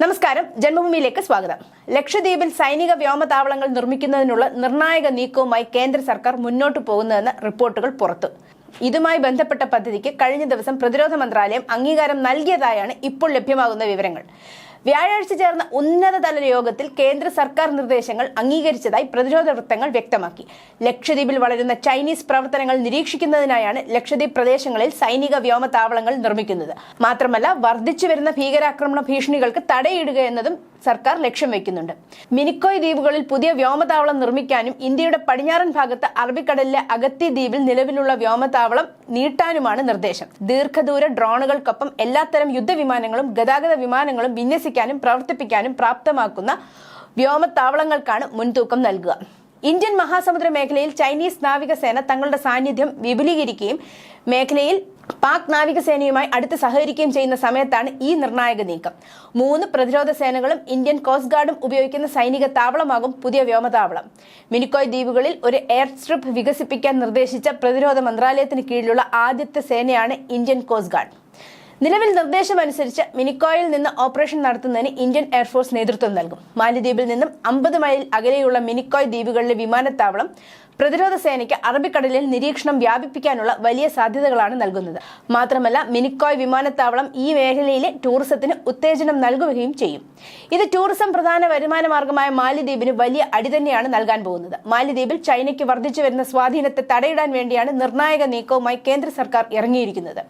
നമസ്കാരം. ജന്മഭൂമിയിലേക്ക് സ്വാഗതം. ലക്ഷദ്വീപിൽ സൈനിക വ്യോമതാവളങ്ങൾ നിർമ്മിക്കുന്നതിനുള്ള നിർണായക നീക്കവുമായി കേന്ദ്ര സർക്കാർ മുന്നോട്ടു പോകുന്നതെന്ന് റിപ്പോർട്ടുകൾ പുറത്തു. ഇതുമായി ബന്ധപ്പെട്ട പദ്ധതിക്ക് കഴിഞ്ഞ ദിവസം പ്രതിരോധ മന്ത്രാലയം അംഗീകാരം നൽകിയതായാണ് ഇപ്പോൾ ലഭ്യമാകുന്ന വിവരങ്ങൾ. വ്യാഴാഴ്ച ചേർന്ന ഉന്നതതല യോഗത്തിൽ കേന്ദ്ര സർക്കാർ നിർദ്ദേശങ്ങൾ അംഗീകരിച്ചതായി പ്രതിരോധ വൃത്തങ്ങൾ വ്യക്തമാക്കി. ലക്ഷദ്വീപിൽ വളരുന്ന ചൈനീസ് പ്രവർത്തനങ്ങൾ നിരീക്ഷിക്കുന്നതിനായാണ് ലക്ഷദ്വീപ് പ്രദേശങ്ങളിൽ സൈനിക വ്യോമതാവളങ്ങൾ നിർമ്മിക്കുന്നത്. മാത്രമല്ല വർദ്ധിച്ചു വരുന്ന ഭീകരാക്രമണ ഭീഷണികൾക്ക് തടയിടുക എന്നതും സർക്കാർ ലക്ഷ്യം വെക്കുന്നുണ്ട് മിനിക്കോയ് ദ്വീപുകളിൽ പുതിയ വ്യോമതാവളം നിർമ്മിക്കാനും ഇന്ത്യയുടെ പടിഞ്ഞാറൻ ഭാഗത്ത് അറബിക്കടലിലെ അഗത്തി ദ്വീപിൽ നിലവിലുള്ള വ്യോമതാവളം നീട്ടാനുമാണ് നിർദ്ദേശം. ദീർഘദൂര ഡ്രോണുകൾക്കൊപ്പം എല്ലാത്തരം യുദ്ധവിമാനങ്ങളും ഗതാഗത വിമാനങ്ങളും വിന്യസിക്കാനും പ്രവർത്തിപ്പിക്കാനും പ്രാപ്തമാക്കുന്ന വ്യോമത്താവളങ്ങൾക്കാണ് മുൻതൂക്കം നൽകുക. ഇന്ത്യൻ മഹാസമുദ്ര മേഖലയിൽ ചൈനീസ് നാവികസേന തങ്ങളുടെ സാന്നിധ്യം വിപുലീകരിക്കുകയും മേഖലയിൽ പാക് നാവികസേനയുമായി അടുത്ത് സഹകരിക്കുകയും ചെയ്യുന്ന സമയത്താണ് ഈ നിർണായക നീക്കം. മൂന്ന് പ്രതിരോധ സേനകളും ഇന്ത്യൻ കോസ്റ്റ് ഗാർഡും ഉപയോഗിക്കുന്ന സൈനിക താവളമാകും പുതിയ വ്യോമതാവളം. മിനിക്കോയ് ദ്വീപുകളിൽ ഒരു എയർ സ്ട്രിപ്പ് വികസിപ്പിക്കാൻ നിർദ്ദേശിച്ച പ്രതിരോധ മന്ത്രാലയത്തിന് കീഴിലുള്ള ആദ്യത്തെ സേനയാണ് ഇന്ത്യൻ കോസ്റ്റ് ഗാർഡ്. നിലവിൽ നിർദ്ദേശമനുസരിച്ച് മിനിക്കോയിൽ നിന്ന് ഓപ്പറേഷൻ നടത്തുന്നതിന് ഇന്ത്യൻ എയർഫോഴ്സ് നേതൃത്വം നൽകും. മാലിദ്വീപിൽ നിന്നും അമ്പത് മൈൽ അകലെയുള്ള മിനിക്കോയ് ദ്വീപുകളിലെ വിമാനത്താവളം പ്രതിരോധ സേനയ്ക്ക് അറബിക്കടലിൽ നിരീക്ഷണം വ്യാപിപ്പിക്കാനുള്ള വലിയ സാധ്യതകളാണ് നൽകുന്നത്. മാത്രമല്ല മിനിക്കോയ് വിമാനത്താവളം ഈ മേഖലയിലെ ടൂറിസത്തിന് ഉത്തേജനം നൽകുകയും ചെയ്യും. ഇത് ടൂറിസം പ്രധാന വരുമാന മാർഗമായ മാലിദ്വീപിന് വലിയ അടി തന്നെയാണ് നൽകാൻ പോകുന്നത്. മാലിദ്വീപിൽ ചൈനയ്ക്ക് വർദ്ധിച്ചു വരുന്ന സ്വാധീനത്തെ തടയിടാൻ വേണ്ടിയാണ് നിർണായക നീക്കവുമായി കേന്ദ്ര സർക്കാർ ഇറങ്ങിയിരിക്കുന്നത്.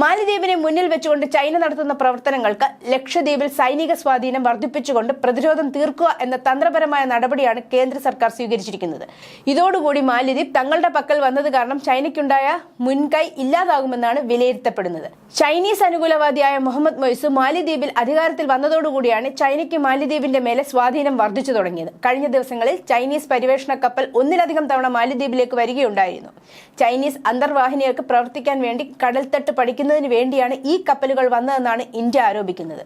മാലിദ്വീപിനെ മുന്നിൽ വെച്ചുകൊണ്ട് ചൈന നടത്തുന്ന പ്രവർത്തനങ്ങൾക്ക് ലക്ഷദ്വീപിൽ സൈനിക സ്വാധീനം വർദ്ധിപ്പിച്ചുകൊണ്ട് പ്രതിരോധം തീർക്കുക എന്ന തന്ത്രപരമായ നടപടിയാണ് കേന്ദ്ര സർക്കാർ സ്വീകരിച്ചിരിക്കുന്നത്. ഇതോടുകൂടി മാലിദ്വീപ് തങ്ങളുടെ പക്കൽ വന്നത് കാരണം ചൈനയ്ക്കുണ്ടായ മുൻകൈ ഇല്ലാതാകുമെന്നാണ് വിലയിരുത്തപ്പെടുന്നത്. ചൈനീസ് അനുകൂലവാദിയായ മുഹമ്മദ് മൊയ്സു മാലിദ്വീപിൽ അധികാരത്തിൽ വന്നതോടുകൂടിയാണ് ചൈനയ്ക്ക് മാലിദ്വീപിന്റെ മേലെ സ്വാധീനം വർദ്ധിച്ചു തുടങ്ങിയത്. കഴിഞ്ഞ ദിവസങ്ങളിൽ ചൈനീസ് പര്യവേഷണ കപ്പൽ ഒന്നിലധികം തവണ മാലിദ്വീപിലേക്ക് വരികയുണ്ടായിരുന്നു. ചൈനീസ് അന്തർവാഹിനികൾക്ക് പ്രവർത്തിക്കാൻ വേണ്ടി കടൽത്തട്ട് പഠിക്കുന്നതിന് വേണ്ടിയാണ് ഈ കപ്പലുകൾ വന്നതെന്നാണ് ഇന്ത്യ ആരോപിക്കുന്നത്.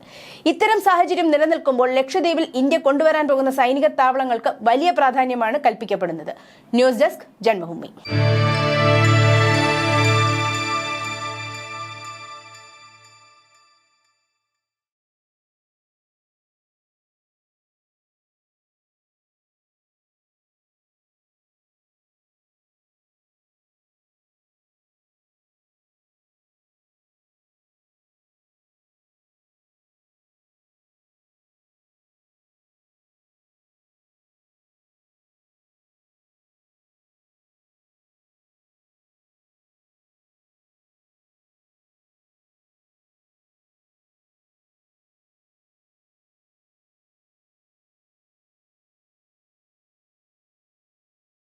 ഇത്തരം സാഹചര്യം നിലനിൽക്കുമ്പോൾ ലക്ഷദ്വീപിൽ ഇന്ത്യ കൊണ്ടുവരാൻ പോകുന്ന സൈനിക താവളങ്ങൾക്ക് വലിയ പ്രാധാന്യമാണ് കൽപ്പിക്കപ്പെടുന്നത്. News desk Janmabhumi